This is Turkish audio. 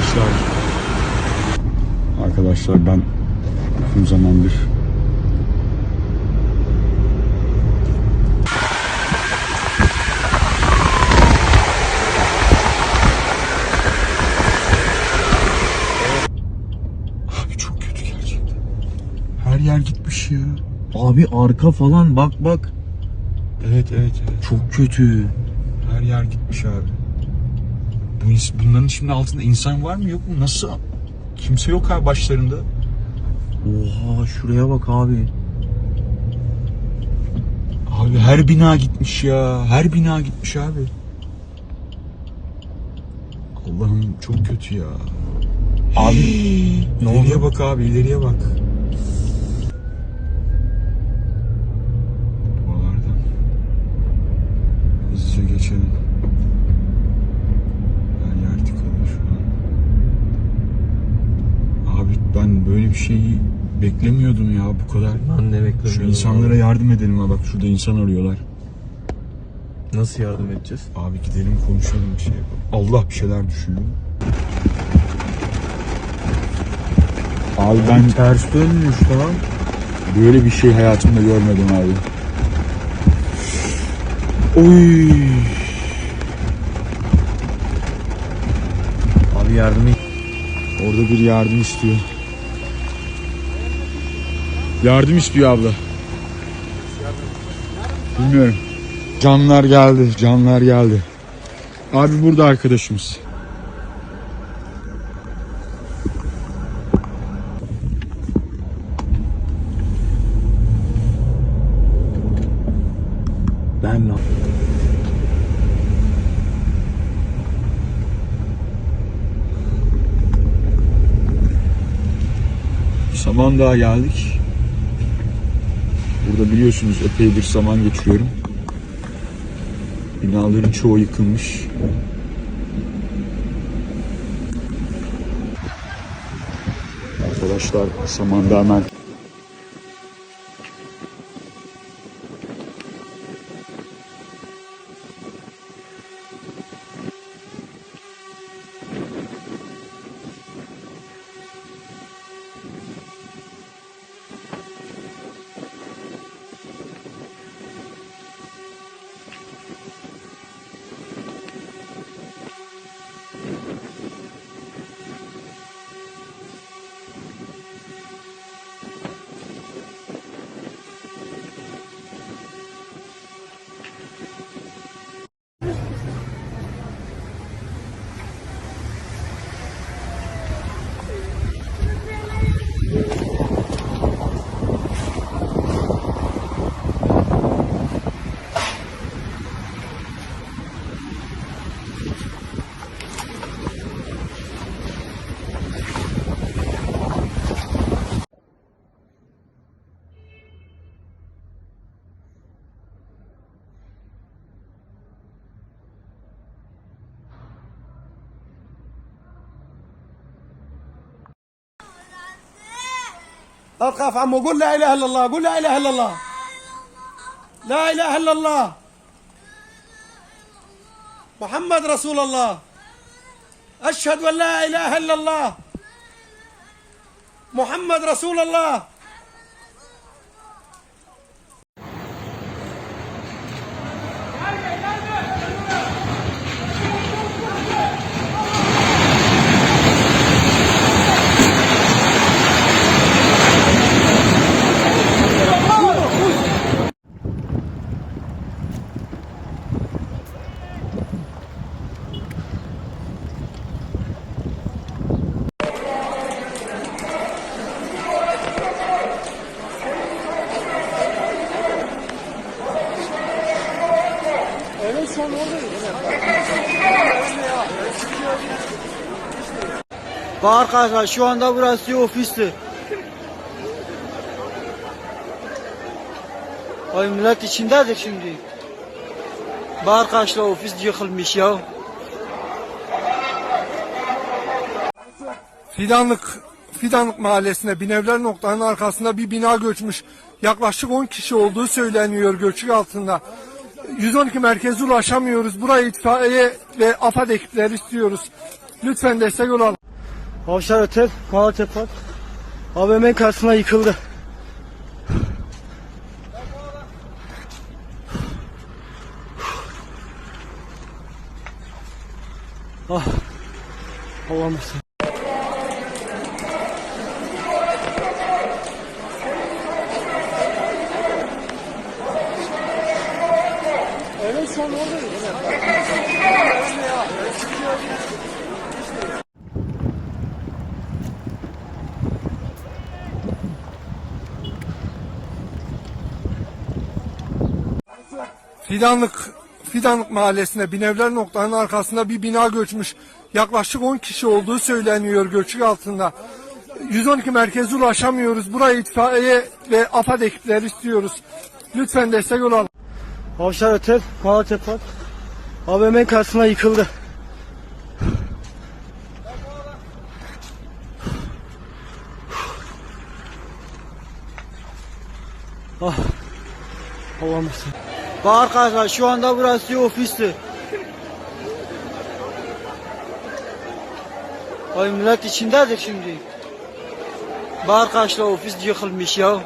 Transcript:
arkadaşlar. Arkadaşlar ben uzun zamandır Abi çok kötü gerçekten. Her yer gitmiş ya. Abi arka falan bak bak. Evet evet evet. Çok kötü. Her yer gitmiş abi. Bu bunların şimdi altında insan var mı yok mu? Nasıl? Kimse yok abi başlarında. Oha şuraya bak abi. Abi her bina gitmiş ya. Her bina gitmiş abi. Allah'ım çok kötü ya. Abi ne ileriye bak abi ileriye bak. Buralardan hızlıca geçelim. Her yer tıkalı şu an. Abi ben böyle bir şeyi beklemiyordum ya bu kadar. Ben de bekliyorum. Şu insanlara yardım edelim ha bak şurada insan arıyorlar. Nasıl yardım edeceğiz? Abi gidelim konuşalım bir şey yapalım. Allah bir şeyler düşünüyor. Abi ben Ters dönmüş lan. böyle bir şey hayatımda görmedim abi. Oy. Abi yardım. Orada bir yardım istiyor. Yardım istiyor abla. Bilmiyorum. Canlar geldi, canlar geldi. Abi burada arkadaşımız. Ben lan. Samandağ'a geldik. Burada biliyorsunuz epey bir zaman geçiriyorum. Binaların çoğu yıkılmış. Arkadaşlar Samandağ hemen لا تخاف عمو قول لا إله إلا الله قول لا إله إلا الله. لا إله إلا الله. محمد رسول الله. أشهد أن لا إله إلا الله. محمد رسول الله. Bak arkadaşlar şu anda burası ofisti. Ay millet içindedir şimdi. Bak arkadaşlar ofis yıkılmış ya. Fidanlık Fidanlık mahallesinde Binevler noktanın arkasında bir bina göçmüş. Yaklaşık 10 kişi olduğu söyleniyor göçük altında. 112 merkeze ulaşamıyoruz. Burayı itfaiye ve AFAD ekipleri istiyoruz. Lütfen destek olalım. Avşar Otel, Malatya Park. AVM karşısına yıkıldı. Ah. Allah'ım sen. Evet şu an oradayım. Fidanlık Fidanlık mahallesine Binevler noktanın arkasında bir bina göçmüş. Yaklaşık 10 kişi olduğu söyleniyor göçük altında. 112 merkeze ulaşamıyoruz. Buraya itfaiye ve AFAD ekipleri istiyoruz. Lütfen destek olalım. Avşar Otel, Malatya Park. AVM karşısına yıkıldı. Ah. Allah'ım sen. Bak arkadaşlar şu anda burası ofisti. Ay millet içindedir şimdi. Bak arkadaşlar ofis yıkılmış ya.